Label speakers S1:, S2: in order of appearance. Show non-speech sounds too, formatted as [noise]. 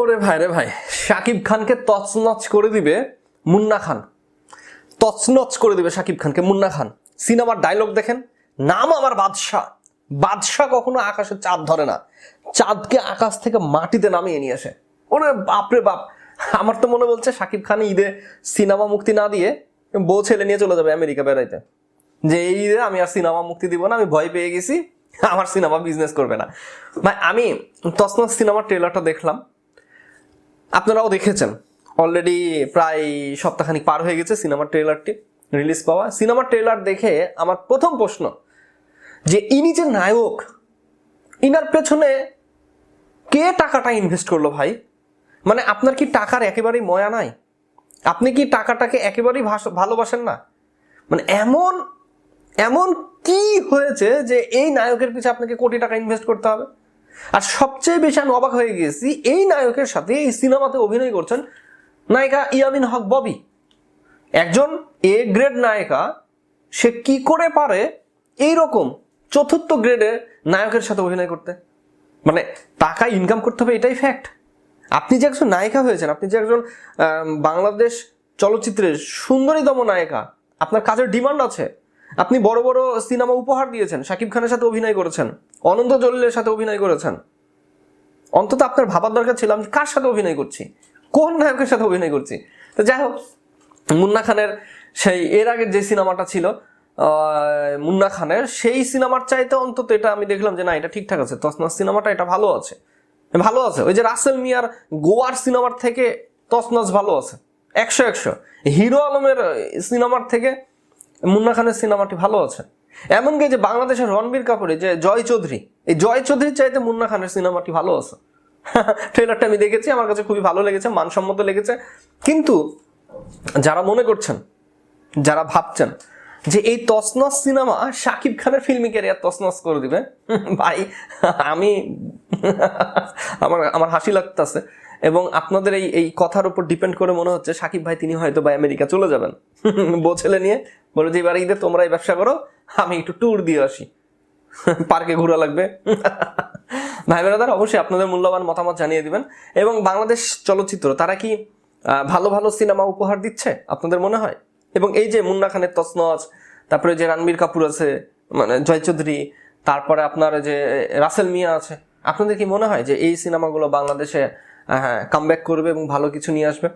S1: ওরে ভাই, রে ভাই শাকিব খানকে তছনছ করে দিবে মুন্না খান। তছনছ করে দিবে শাকিব খানকে মুন্না খান। সিনেমার ডায়লগ দেখেন, নাম আমার বাদশাহ। বাদশাহ কখনো আকাশে চাঁদ ধরে না। চাঁদকে আকাশ থেকে মাটিতে নামিয়ে নিয়ে আসে। ওরে বাপরে বাপ, আমার তো মনে বলছে শাকিব খান ঈদে সিনেমা মুক্তি না দিয়ে বউ ছেলে নিয়ে চলে যাবে আমেরিকা বেড়াইতে। যে এই ঈদে আমি আর সিনেমা মুক্তি দিব না, আমি ভয় পেয়ে গেছি, আমার সিনেমা বিজনেস করবে না। ভাই, আমি তসনস সিনেমার ট্রেলারটা দেখলাম। আপনারাও দেখেছেন। অলরেডি প্রায় সপ্তাহখানিক পার হয়ে গেছে সিনেমার ট্রেলারটি রিলিজ পাওয়া। সিনেমার ট্রেলার দেখে আমার প্রথম প্রশ্ন, যে ইনি যে নায়ক, ইনার পেছনে কে টাকাটা ইনভেস্ট করল ভাই? মানে আপনার কি টাকার একেবারেই ময়া নাই? আপনি কি টাকাটাকে একেবারেই ভালোবাসেন না? মানে এমন এমন কি হয়েছে যে এই নায়কের পিছনে আপনাকে কোটি টাকা ইনভেস্ট করতে হবে? আর সবচেয়ে বেশি আমি অবাক হয়ে গিয়েছি এই নায়কের সাথে এই সিনেমাতে অভিনয় করছেন নায়িকা ইয়ামিন হক ববি। একজন এ গ্রেড নায়িকা, সে কি করে পারে এই রকম চতুর্থ গ্রেডের নায়কের সাথে অভিনয় করতে? মানে টাকা ইনকাম করতে হবে, এটাই ফ্যাক্ট আপনি যে একজন নায়িকা হয়েছেন, আপনি যে একজন বাংলাদেশ চলচ্চিত্রের সুন্দরীতম নায়িকা, আপনার কাজের ডিমান্ড আছে। আপনি বড় বড় সিনেমা উপহার দিয়েছেন, শাকিব খানের সাথে অভিনয় করেছেন, অনন্ত জলিলের সাথে অভিনয় করেছেন। অন্তত আপনার ভাবার দরকার ছিল, আমি কার সাথে অভিনয় করছি? কোন নায়কের সাথে অভিনয় করছি? তো যাই হোক, মুন্না খানের সেই, এর আগের যে সিনেমাটা ছিল মুন্না খানের, সেই সিনেমার চাইতে অন্তত এটা আমি দেখলাম যে না, এটা ঠিকঠাক আছে তসনাস সিনেমাটা এটা ভালো আছে। ভালো আছে, ওই যে রাসেল মিয়ার গোয়ার সিনেমার থেকে তসনাস ভালো আছে, একশো একশো। হিরো আলমের সিনেমার থেকে মুন্না খানের সিনেমাটি ভালো আছে। এমনকি যে বাংলাদেশের রণবীর কাপুরে যে জয় চৌধুরী, এই জয় চৌধুরীর চাইতে মুন্না খানের সিনেমাটি ভালো আছে। [laughs] ট্রেলারটা আমি দেখেছি, আমার কাছে খুবই ভালো লেগেছে, মানসম্মত লেগেছে। কিন্তু যারা মনে করছেন, যারা ভাবছেন যে এই তসনস সিনেমা শাকিব খানের ফিল্মি ক্যারিয়ার তসনস করে দিবে, [laughs] ভাই, আমি, [laughs] আমার আমার হাসি লাগতেছে। এবং আপনাদের এই এই কথার উপর ডিপেন্ড করে মনে হচ্ছে সাকিব ভাই, তিনি হয়তো বা আমেরিকা চলে যাবেন। বউ ছেলে নিয়ে বলে যে এবার ঈদে তোমরা এই ব্যবসা করো, আমি একটু ট্যুর দিয়ে আসি। [laughs] পার্কে ঘোরা লাগবে। [laughs] ভাই বেড়াদার অবশ্যই আপনাদের মূল্যবান মতামত জানিয়ে দিবেন। এবং বাংলাদেশ চলচ্চিত্র, তারা কি ভালো ভালো সিনেমা উপহার দিচ্ছে, আপনাদের মনে হয়? এবং এই যে মুন্না খানের তসনজ তারপরে যে রণবীর কাপুর আছে মানে জয় চৌধুরী, তারপরে আপনার যে রাসেল মিয়া আছে, আপনাদের কি মনে হয় যে এই সিনেমাগুলো বাংলাদেশে হ্যাঁ কামব্যাক করবে এবং ভালো কিছু নিয়ে আসবে?